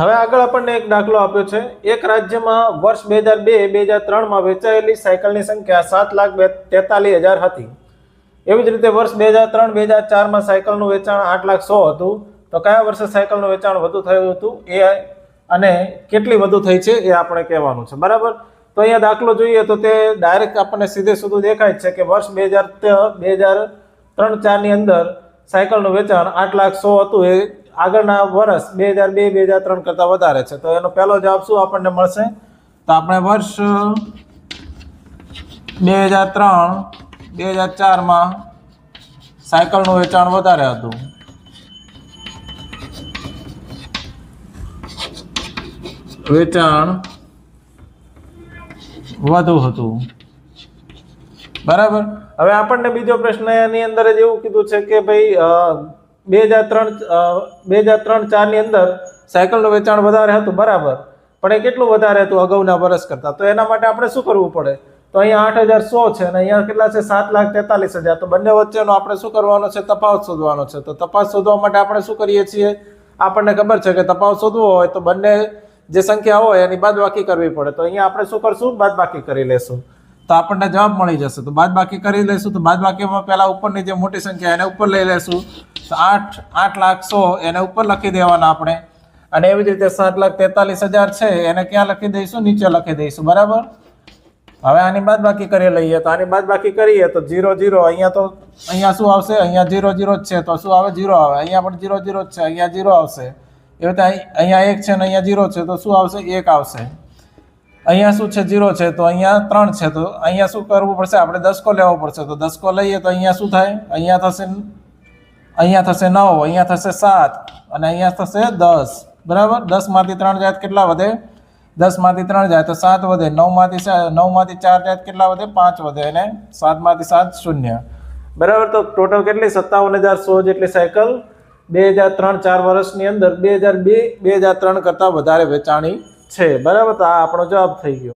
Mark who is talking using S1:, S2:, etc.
S1: હવે આગળ આપણને એક દાખલો આપ્યો છે. એક રાજ્યમાં વર્ષ બે હજાર બે બે હજાર ત્રણમાં વેચાયેલી સાયકલની સંખ્યા સાત લાખ બે તેતાલીસ હજાર હતી. એવી જ રીતે વર્ષ બે હજાર ત્રણ, બે હજાર ચારમાં સાયકલનું વેચાણ આઠ લાખ સો હતું. તો કયા વર્ષે સાયકલનું વેચાણ વધુ થયું હતું? એ અને કેટલી વધુ થઈ છે એ આપણે કહેવાનું છે. બરાબર? તો અહીંયા દાખલો જોઈએ તો તે ડાયરેક્ટ આપણને સીધે સીધું દેખાય છે કે વર્ષ બે હજાર બે હજાર ત્રણ ચારની અંદર સાયકલનું વેચાણ આઠ લાખ સો હતું. એ આગળના વર્ષ બે હજાર બે બે હજાર ત્રણ કરતાં વધારે છે. તો એનો પહેલો જવાબ શું આપણને મળશે? તો આપણે વર્ષ બે હજાર ત્રણ, બે હજાર ચારમાં સાયકલનું વેચાણ વધારે હતું. વેચાણ વધુ હતું. બરાબર? હવે આપણને બીજો પ્રશ્ન એની અંદર જ એવું કીધું છે કે ભાઈ બે હજાર ત્રણ બે હજાર ત્રણ, ચારની અંદર સાયકલનું વેચાણ વધારે હતું, બરાબર. પણ એ કેટલું વધારે હતું અગાઉના વર્ષ કરતાં? તો એના માટે આપણે શું કરવું પડે? તો અહીંયા આઠ હજાર સો છે અને અહીંયા કેટલા છે? સાત લાખ તેતાલીસ હજાર. તો બંને વચ્ચેનો આપણે શું કરવાનો છે? તફાવત શોધવાનો છે. તો તફાવત શોધવા માટે આપણે શું કરીએ છીએ? આપણને ખબર છે કે તફાવત શોધવો હોય તો બંને જે સંખ્યા હોય એની બાદબાકી કરવી પડે. તો અહીંયા આપણે શું કરશું? બાદબાકી કરી લેશું. તો આપણને જવાબ મળી જશે. તો બાદબાકી કરી લઈશું. તો બાદબાકીમાં પહેલા ઉપરની જે મોટી સંખ્યા એને ઉપર લઈ લેશું તો આઠ આઠ લાખ સો એને ઉપર લખી દેવાના આપણે. અને એવી જ રીતે સાત લાખ તેતાલીસ હજાર છે, એને ક્યાં લખી દઈશું? નીચે લખી દઈશું. બરાબર? હવે આની બાદબાકી કરી લઈએ. તો આની બાદબાકી કરીએ તો જીરો જીરો અહીંયા તો, અહીંયા શું આવશે? અહીંયા જીરો જીરો જ છે. તો શું આવે? જીરો આવે. અહીંયા પણ જીરો જીરો જ છે. અહીંયા જીરો આવશે. એ રીતે અહીંયા એક છે ને અહીંયા જીરો છે. તો શું આવશે? એક આવશે. અહીંયા શું છે? જીરો છે. તો અહીંયા ત્રણ છે. તો અહીંયા શું કરવું પડશે? આપણે દસકો લેવો પડશે. તો દસકો લઈએ તો અહીંયા શું થાય? અહીંયા થશે અહીંયા થશે નવ, અહીંયા થશે સાત, અને અહીંયા થશે દસ. બરાબર? દસમાંથી ત્રણ જાત કેટલા વધે? દસમાંથી ત્રણ જાય તો સાત વધે. નવમાંથી નવમાંથી ચાર જાત કેટલા વધે? પાંચ વધે. અને સાતમાંથી સાત શૂન્ય. બરાબર? તો ટોટલ કેટલી? સત્તાવન હજાર સો જેટલી સાયકલ બે હજાર ત્રણ, ચાર વર્ષની અંદર બે હજાર બે બે હજાર ત્રણ કરતાં વધારે વેચાણી છે. બરાબર? તો આ આપણો જવાબ થઈ ગયો.